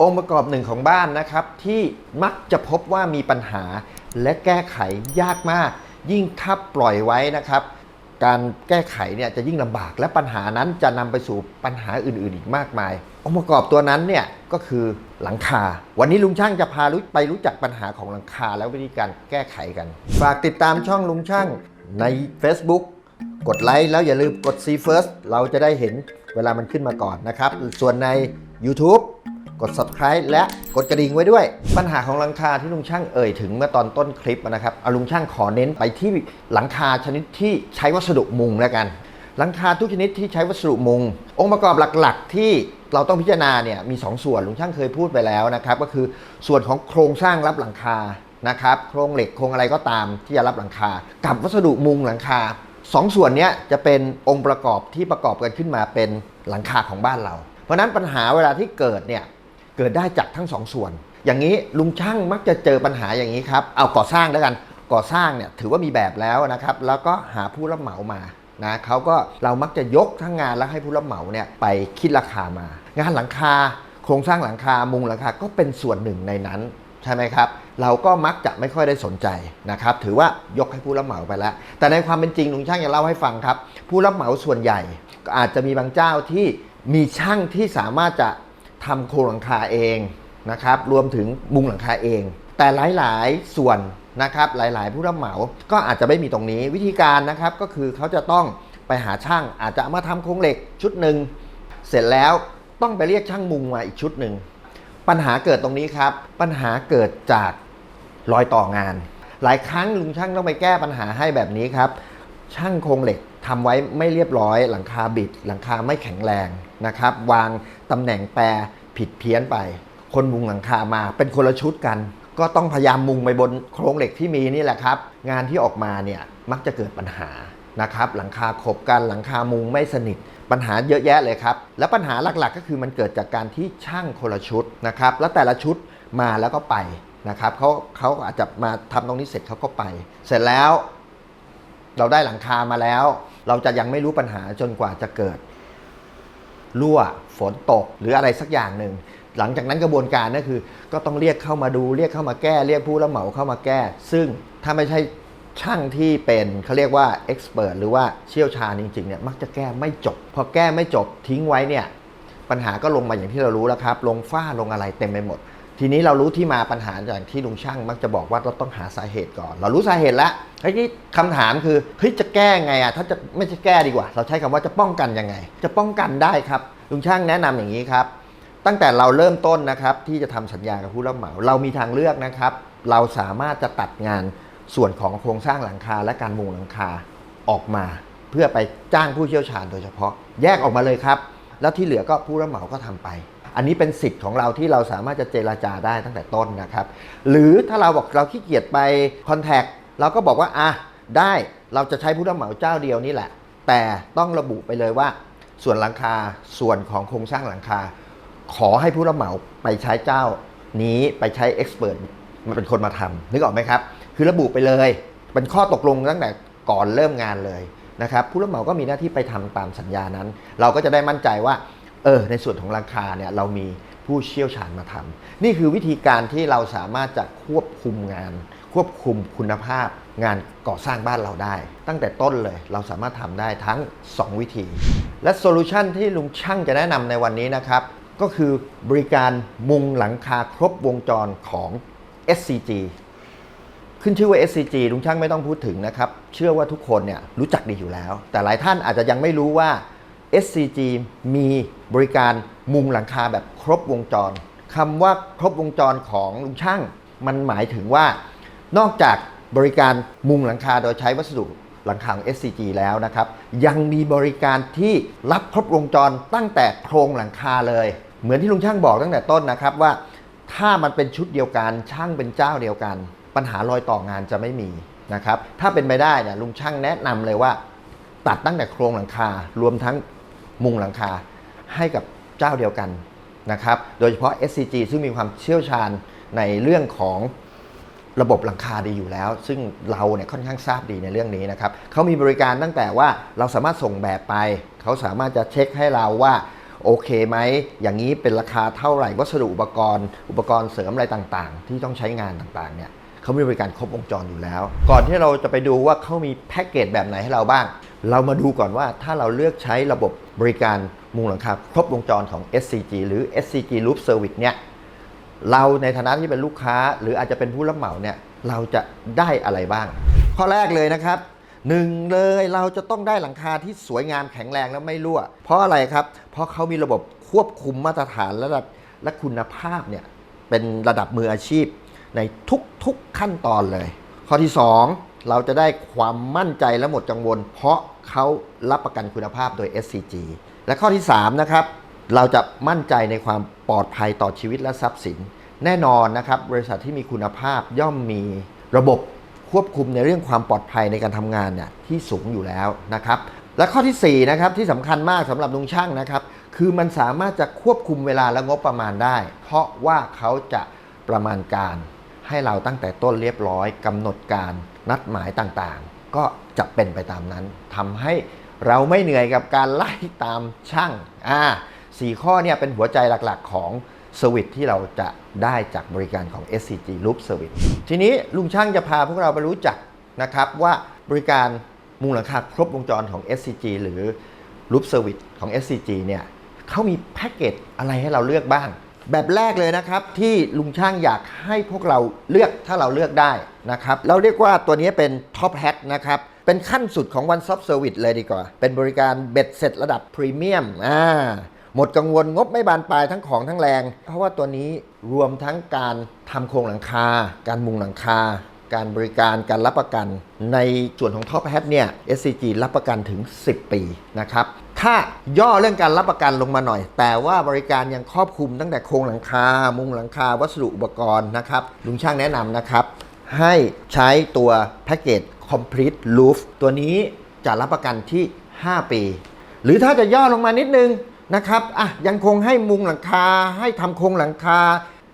องค์ประกอบหนึ่งของบ้านนะครับ ที่มักจะพบว่ามีปัญหาและแก้ไขยากมาก ยิ่งถ้าปล่อยไว้นะครับ การแก้ไขเนี่ยจะยิ่งลำบากและปัญหานั้นจะนำไปสู่ปัญหาอื่นๆ อีกมากมาย องค์ประกอบตัวนั้นเนี่ยก็คือหลังคา วันนี้ลุงช่างจะพาไปรู้จักปัญหาของหลังคาและวิธีการแก้ไขกัน ฝากติดตามช่องลุงช่างใน Facebook กดไลค์แล้วอย่าลืมกด See First เราจะได้เห็นเวลามันขึ้นมาก่อนนะครับ ส่วนใน YouTube กด subscribe และกดกระดิ่งไว้ด้วย ปัญหาของหลังคาที่ลุงช่างเอ่ยถึงเมื่อตอนต้นคลิปนะครับเอาลุงช่างขอเน้นไปที่หลังคาชนิดที่ใช้วัสดุมุงแล้วกัน หลังคาทุกชนิดที่ใช้วัสดุมุง องค์ประกอบหลักๆ ที่เราต้องพิจารณาเนี่ยมี 2 ส่วนลุงช่างเคยพูดไปแล้วนะครับก็คือส่วนของโครงสร้างรับหลังคานะครับโครงเหล็กโครงอะไรก็ตามที่จะรับหลังคา กับวัสดุมุงหลังคาสองส่วนนี้จะเป็นองค์ประกอบที่ประกอบกันขึ้นมาเป็นหลังคาของบ้านเรา เพราะนั้นปัญหาเวลาที่เกิดเนี่ย เกิดได้จากทั้งสองส่วน อย่างนี้ลุงช่างมักจะเจอปัญหาอย่างนี้ครับ เอาก่อสร้างแล้วกัน ก่อสร้างเนี่ยถือว่ามีแบบแล้วนะครับ แล้วก็หาผู้รับเหมามานะเขาก็เรามักจะยกทั้งงานแล้วให้ผู้รับเหมาเนี่ยไปคิดราคามา งานหลังคา โครงสร้างหลังคา มุงหลังคา ก็เป็นส่วนหนึ่งในนั้นใช่ไหมครับ เราก็มักจะไม่ค่อยได้สนใจนะครับ ถือว่ายกให้ผู้รับเหมาไปแล้ว แต่ในความเป็นจริงลุงช่างจะเล่าให้ฟังครับ ผู้รับเหมาส่วนใหญ่ ก็อาจจะมีบางเจ้าที่มีช่างที่สามารถจะ ทำโครงหลังคาเองนะครับรวมถึงมุงหลังคาเอง แต่หลายๆส่วนนะครับหลาย ๆ ผู้รับเหมาก็อาจจะไม่มีตรงนี้วิธีการนะครับก็คือเขาจะต้องไปหาช่างอาจจะมาทำโครงเหล็กชุดหนึ่งเสร็จแล้วต้องไปเรียกช่างมุงมาอีกชุดหนึ่งปัญหาเกิดตรงนี้ครับ ปัญหาเกิดจากรอยต่องาน หลายครั้งลุงช่างต้องไปแก้ปัญหาให้แบบนี้ครับ ช่างโครงเหล็ก ทำไว้ไม่เรียบร้อยหลังคาบิด หลังคาไม่แข็งแรงนะครับ วางตำแหน่งแปรผิดเพี้ยนไป คนมุงหลังคามาเป็นคนละชุดกัน ก็ต้องพยายามมุงไปบนโครงเหล็กที่มีนี่แหละครับ งานที่ออกมาเนี่ยมักจะเกิดปัญหานะครับหลังคาขบกันหลังคามุงไม่สนิท ปัญหาเยอะแยะเลยครับ และปัญหาหลักๆ ก็คือมันเกิดจากการที่ช่างคนละชุดนะครับ แล้วแต่ละชุดมาแล้วก็ไปนะครับเขาเขาอาจจะมาทำตรงนี้เสร็จเขาก็ไป เสร็จแล้ว เราได้หลังคามาแล้ว เราจะยังไม่รู้ปัญหาจนกว่าจะเกิดรั่วฝนตกหรืออะไรสักอย่างหนึ่ง หลังจากนั้นกระบวนการก็คือ ก็ต้องเรียกเข้ามาดูเรียกเข้ามาแก้เรียกผู้รับเหมาเข้ามาแก้ ซึ่งถ้าไม่ใช่ช่างที่เป็นเขาเรียกว่าเอ็กซ์เพรสหรือว่าเชี่ยวชาญจริงๆเนี่ยมักจะแก้ไม่จบ พอแก้ไม่จบทิ้งไว้เนี่ยปัญหาก็ลงมาอย่างที่เรารู้แล้วครับ ลงฝ้าลงอะไรเต็มไปหมด ทีนี้เรารู้ที่มาปัญหาอย่างที่ลุงช่างมักจะบอกว่าเราต้องหาสาเหตุก่อน เรารู้สาเหตุแล้วเฮ้ยนี่คำถามคือเฮ้ยจะแก้ไงอะถ้าจะไม่ใช่แก้ดีกว่า เราใช้คำว่าจะป้องกันยังไง จะป้องกันได้ครับลุงช่างแนะนำอย่างนี้ครับ ตั้งแต่เราเริ่มต้นนะครับที่จะทำสัญญากับผู้รับเหมา เรามีทางเลือกนะครับ เราสามารถจะตัดงานส่วนของโครงสร้างหลังคาและการมุงหลังคาออกมา เพื่อไปจ้างผู้เชี่ยวชาญโดยเฉพาะ แยกออกมาเลยครับ แล้วที่เหลือก็ผู้รับเหมาก็ทำไป อันนี้เป็นสิทธิ์ของเราที่เราสามารถจะเจราจาได้ตั้งแต่ต้นนะครับ หรือถ้าเราบอกเราขี้เกียจไปคอนแทคเราก็บอกว่าอะได้เราจะใช้ผู้รับเหมาเจ้าเดียวนี่แหละ แต่ต้องระบุไปเลยว่า ส่วนหลังคาส่วนของโครงสร้างหลังคา ขอให้ผู้รับเหมาไปใช้เจ้านี้ไปใช้เอ็กซ์เพรสมันเป็นคนมาทำนึกออกไหมครับ คือระบุไปเลยเป็นข้อตกลงตั้งแต่ก่อนเริ่มงานเลยนะครับผู้รับเหมาก็มีหน้าที่ไปทำตามสัญญานั้น เราก็จะได้มั่นใจว่า เออในส่วนของราคาเนี่ยเรามีผู้เชี่ยวชาญมาทำนี่คือวิธีการที่เราสามารถจะควบคุมงาน ควบคุมคุณภาพงานก่อสร้างบ้านเราได้ ตั้งแต่ต้นเลยเราสามารถทำได้ทั้ง 2 วิธี และโซลูชันที่ลุงช่างจะแนะนำในวันนี้นะครับ ก็คือบริการมุงหลังคาครบวงจรของ SCG ขึ้นชื่อว่า SCG ลุงช่างไม่ต้องพูดถึงนะครับ เชื่อว่าทุกคนเนี่ยรู้จักดีอยู่แล้ว แต่หลายท่านอาจจะยังไม่รู้ว่า SCG มีบริการมุงหลังคาแบบครบวงจรคำว่าครบวงจรของลุงช่าง มันหมายถึงว่า นอกจากบริการมุงหลังคาโดยใช้วัสดุหลังคาของ SCG แล้วนะครับ ยังมีบริการที่รับครบวงจรตั้งแต่โครงหลังคาเลย เหมือนที่ลุงช่างบอกตั้งแต่ต้นนะครับว่า ถ้ามันเป็นชุดเดียวกันช่างเป็นเจ้าเดียวกัน ปัญหารอยต่องานจะไม่มีนะครับถ้าเป็นไปได้เนี่ยลุงช่างแนะนำเลยว่า ตัดตั้งแต่โครงหลังคารวมทั้ง มุงหลังคาให้กับเจ้าเดียวกันนะครับ โดยเฉพาะ SCG ซึ่งมีความเชี่ยวชาญในเรื่องของระบบหลังคาดีอยู่แล้ว ซึ่งเราเนี่ยค่อนข้างทราบดีในเรื่องนี้นะครับเขามีบริการตั้งแต่ว่าเราสามารถส่งแบบไป เขาสามารถจะเช็คให้เราว่าโอเคไหม อย่างนี้เป็นราคาเท่าไหร่ วัสดุอุปกรณ์ อุปกรณ์เสริมอะไรต่างๆ ที่ต้องใช้งานต่างๆเนี่ย เขามีบริการครบวงจรอยู่แล้ว ก่อนที่เราจะไปดูว่าเขามีแพ็กเกจแบบไหนให้เราบ้าง เรามาดูก่อนว่าถ้าเราเลือกใช้ระบบบริการมุงหลังคาครบวงจรของ SCG หรือ SCG Roof Service เนี่ยเราในฐานะที่เป็นลูกค้า หรืออาจจะเป็นผู้รับเหมาเนี่ยเราจะได้อะไรบ้าง ข้อแรกเลยนะครับหนึ่งเลยเราจะต้องได้หลังคาที่สวยงามแข็งแรงและไม่รั่ว เพราะอะไรครับ เพราะเขามีระบบควบคุมมาตรฐานระดับและคุณภาพเนี่ยเป็นระดับมืออาชีพ ในทุกๆขั้นตอนเลย ข้อที่ 2 เราจะได้ความมั่นใจและหมดกังวล เพราะเขารับประกันคุณภาพโดย SCG และข้อที่ 3 นะครับ เราจะมั่นใจในความปลอดภัยต่อชีวิตและทรัพย์สิน แน่นอนนะครับ บริษัทที่มีคุณภาพย่อมมีระบบควบคุมในเรื่องความปลอดภัยในการทำงานเนี่ยที่สูงอยู่แล้วนะครับ และข้อทีสี่4นะครับที่สำคัญมากสำหรับลุงช่างนะครับ คือมันสามารถจะควบคุมเวลาและงบประมาณได้ เพราะว่าเขาจะประมาณการ ให้เราตั้งแต่ต้นเรียบร้อยกำหนดการนัดหมายต่างๆ ก็จะเป็นไปตามนั้นทำให้เราไม่เหนื่อยกับการไล่ตามช่างอ่าสี่ข้อเนี่ยเป็นหัวใจหลักๆของเซอร์วิสที่เราจะได้จากบริการของ SCG Loop Service ทีนี้ลุงช่างจะพาพวกเราไปรู้จักนะครับว่าบริการมุงหลังคาครบวงจรของ SCG หรือ Loop Service ของ SCG เนี่ยเขามีแพ็กเกจอะไรให้เราเลือกบ้าง แบบแรกเลยนะครับที่ลุงช่างอยากให้พวกเราเลือกถ้าเราเลือกได้นะครับเราเรียกว่าตัวนี้เป็น Top Hat นะครับเป็นขั้นสุดของ One Stop Service เลยดีกว่า เป็นบริการเบ็ดเสร็จระดับพรีเมียมอ่าหมดกังวลงบไม่บานปลายทั้งของทั้งแรง เพราะว่าตัวนี้รวมทั้งการทำโครงหลังคา การมุงหลังคา การบริการการรับประกัน ในส่วนของ Top Hat เนี่ย SCG รับประกันถึง 10 ปีนะครับ ถ้าย่อเรื่องการรับประกันลงมาหน่อย แต่ว่าบริการยังครอบคลุมตั้งแต่โครงหลังคา มุงหลังคา วัสดุอุปกรณ์นะครับ ลุงช่างแนะนำนะครับ ให้ใช้ตัวแพ็กเกจ Complete Roof ตัวนี้จะรับประกันที่ 5 ปี หรือถ้าจะย่อลงมานิดนึงนะครับอะยังคงให้มุงหลังคา ให้ทำโครงหลังคา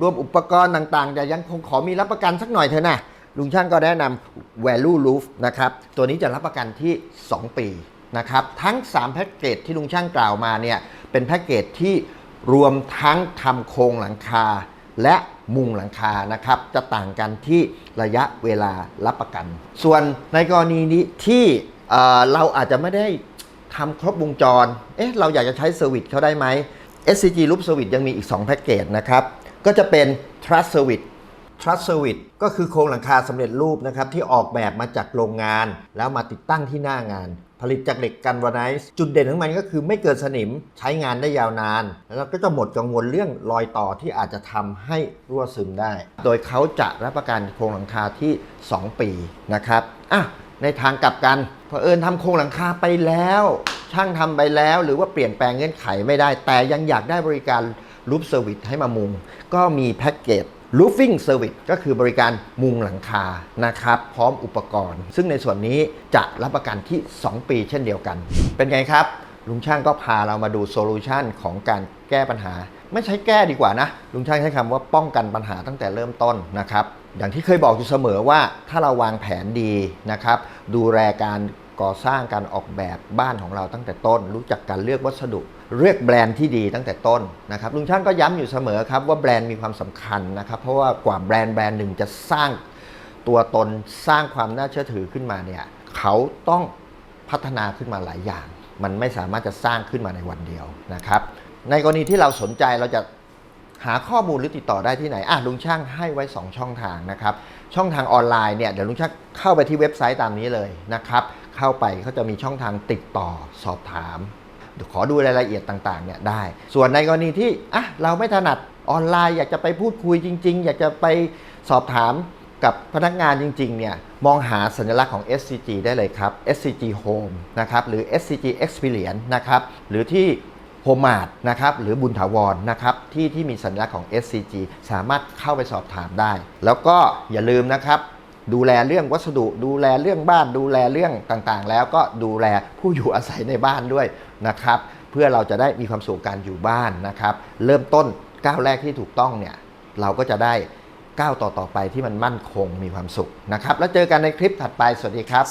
รวมอุปกรณ์ต่างๆ แต่ยังคงขอมีรับประกันสักหน่อยเถอะนะลุงช่างก็แนะนำ Value Roof นะครับ ตัวนี้จะรับประกันที่ 2 ปี นะครับทั้ง 3 แพ็กเกจที่ลุงช่างกล่าวมาเนี่ยเป็นแพ็กเกจที่รวมทั้งทำโครงหลังคา และมุงหลังคานะครับ จะต่างกันที่ระยะเวลารับประกัน ส่วนในกรณีนี้ที่เเราอาจจะไม่ได้ทำครบวงจร เอ๊ะ เราอยากจะใช้เซอร์วิสเขาได้ไหม SCG Loop Service ยังมีอีก 2 แพ็กเกจนะครับ ก็จะเป็น Trust Service Trust Service ก็คือโครงหลังคาสำเร็จรูปนะครับ ที่ออกแบบมาจากโรงงาน แล้วมาติดตั้งที่หน้างาน ผลิตจากเหล็กกันวาไนซ์จุดเด่นของมันก็คือไม่เกิดสนิมใช้งานได้ยาวนาน แล้วก็จะหมดกังวลเรื่องรอยต่อที่อาจจะทำให้รั่วซึมได้ โดยเขาจะรับประกันโครงหลังคาที่ 2 ปีนะครับอะในทางกลับกันเอิญทำโครงหลังคาไปแล้ว ช่างทำไปแล้ว หรือว่าเปลี่ยนแปลงเงื่อนไขไม่ได้ แต่ยังอยากได้บริการรูปเซอร์วิสให้มามุง ก็มีแพ็กเกจ roofing service ก็คือบริการมุงหลังคานะครับ พร้อมอุปกรณ์ ซึ่งในส่วนนี้จะรับประกันที่ 2 ปีเช่นเดียวกัน เป็นไงครับ ลุงช่างก็พาเรามาดูโซลูชันของการแก้ปัญหา ไม่ใช้แก้ดีกว่านะ ลุงช่างใช้คำว่าป้องกันปัญหาตั้งแต่เริ่มต้นนะครับ อย่างที่เคยบอกอยู่เสมอว่าถ้าเราวางแผนดีนะครับ ดูแลการก่อสร้างการออกแบบบ้านของเราตั้งแต่ต้น รู้จักการเลือกวัสดุ เลือกแบรนด์ที่ดีตั้งแต่ต้นนะครับลุงช่างก็ย้ำอยู่เสมอครับว่าแบรนด์มีความสำคัญนะครับ เพราะว่ากว่าแบรนด์แบรนด์หนึ่งจะสร้างตัวตนสร้างความน่าเชื่อถือขึ้นมาเนี่ยเขาต้องพัฒนาขึ้นมาหลายอย่าง มันไม่สามารถจะสร้างขึ้นมาในวันเดียวนะครับ ในกรณีที่เราสนใจเราจะหาข้อมูลหรือติดต่อได้ที่ไหนอะลุงช่างให้ไว้ 2 ช่องทางนะครับ ช่องทางออนไลน์เนี่ยเดี๋ยวลุงช่างเข้าไปที่เว็บไซต์ตามนี้เลยนะครับ เข้าไปเขาจะมีช่องทางติดต่อสอบถาม ขอดูรายละเอียดต่างๆเนี่ยได้ ส่วนในกรณีที่อะเราไม่ถนัดออนไลน์ อยากจะไปพูดคุยจริง ๆ อยากจะไปสอบถามกับพนักงานจริง ๆ เนี่ย มองหาสัญลักษณ์ของ SCG ได้เลยครับ SCG Home นะครับ หรือ SCG Experience นะครับ หรือที่โฮมมาดนะครับ หรือบุญถาวรนะครับ ที่ที่มีสัญลักษณ์ของ SCG สามารถเข้าไปสอบถามได้ แล้วก็อย่าลืมนะครับ ดูแลเรื่องวัสดุ ดูแลเรื่องบ้าน ดูแลเรื่องต่างๆ แล้วก็ดูแลผู้อยู่อาศัยในบ้านด้วยนะครับ เพื่อเราจะได้มีความสุขการอยู่บ้านนะครับ เริ่มต้นก้าวแรกที่ถูกต้องเนี่ยเราก็จะได้ก้าวต่อๆไปที่มันมั่นคงมีความสุขนะครับ แล้วเจอกันในคลิปถัดไปสวัสดีครับ